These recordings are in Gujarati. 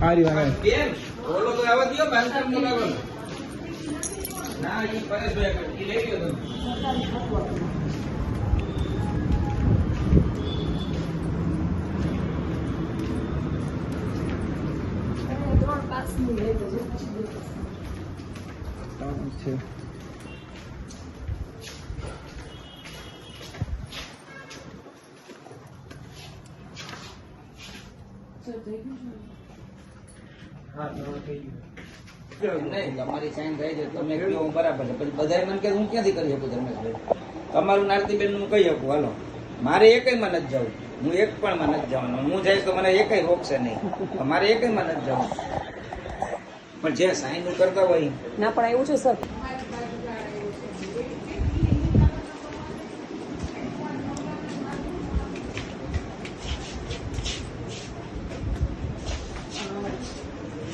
હારી વાંધો કેમ બોલો તો આવવા દો બાંધકામ તો લાગો ના ઈ પરેશભાઈ આગળ, ઈ લઈ ગયો તમે ત્રણ પાસની લઈ તમારી સાઈન થઈ છે તમે હું બરાબર છે. પછી બધા મને કે હું ક્યાંથી કરી શકું ધર્મેશભાઈ તમારું નારતીબેન હું કહી શકું હાલો. મારે એકયમાં નથી જવું. હું એક પણ માં નથી જવાનું. હું જઈશ તો મને એકય રોકશે નહીં. મારે એકયમાં નથી જવું. પણ જે સાઈન કરતા હોય ના પણ એવું છે સર.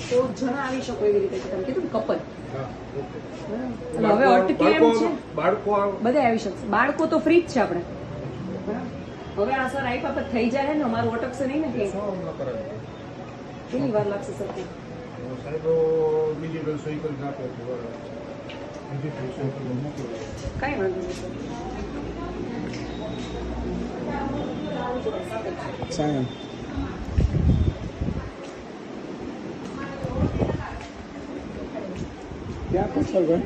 તો જણા આવી શકો એવી રીતે છે તમે કીધું કપલ. એટલે હવે અટકે એમ છે? બાળકો બધા આવી શકશે. બાળકો તો ફ્રી જ છે આપણે. હવે આ સર આઈ બાબત થઈ જાય ને અમારું અટકશે નહીં ને કેટલી વાર લાગશે સર બીજી કોઈ કરી નાખે વાંધો નહીં. ક્યાં પૂછો ભાઈ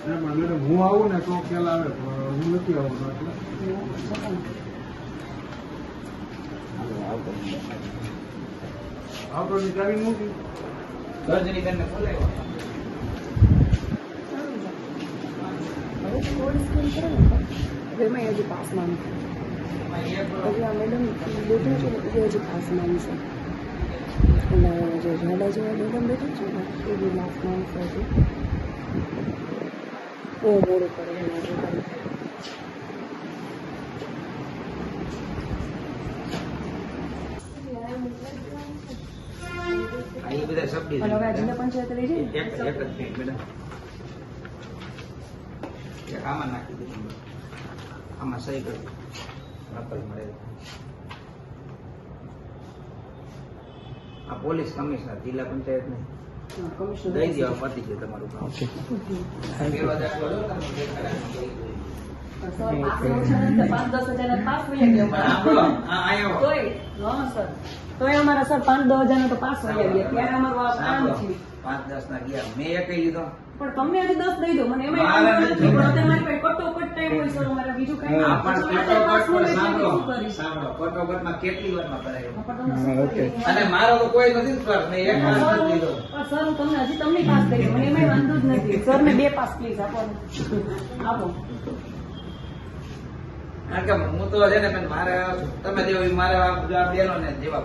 ના પણ મેડમ હું આવું ને તો ખ્યાલ આવે પણ હું નથી આવું એટલે. આવતો નીકળી મૂકી. ગર્જની બેનને બોલાવ્યા. હવે એમાં હજી પાસમાં હજી આ મેડમ બેઠું છે ને એ હજી પાસમાં છે અને જે ઝાડા જેવા મેડમ બેઠું છે ને એ બી લાસ્ટમાં છે હજી બહુ મોડું કરે છે આજે આ એ બધા શબ્દ અને હવે આ જિલ્લા પંચાયત લઈ જઈએ એક એક જ મિનિટ મેડમ એક આમાં નાખી દીધું. આમાં સહી કરી. નકલ મળે. આ પોલીસ કમિશનર જિલ્લા પંચાયત ને હા, કમિશનર. દઈ દેવા પતી છે તમારું કામ. સર તોય અમારા સર પાંચ દસ હજાર તો પાસ વહી ગયા. ત્યારે અમારું કામ છે પાંચ દસ ના ગયા. મેં એક લીધો પણ તમે હજી દસ દઈ દો. મને એમાં મારે પાસે કટોકટ ટાઈમ હોય સર અમારે. બીજું કઈ કટોકટ કેટલી વારમાં કરાયો? અને મારો તો કોઈ નથી સર. મેં એક સર, હું તમને હજી તમને પાસ કરી. મને એમાંય વાંધો જ નથી. સર ને બે પાસ પ્લીઝ આપો. આપો. કારણ કે હું તો છે ને મારે તમે જેવી મારે આ બેનો ને જેવા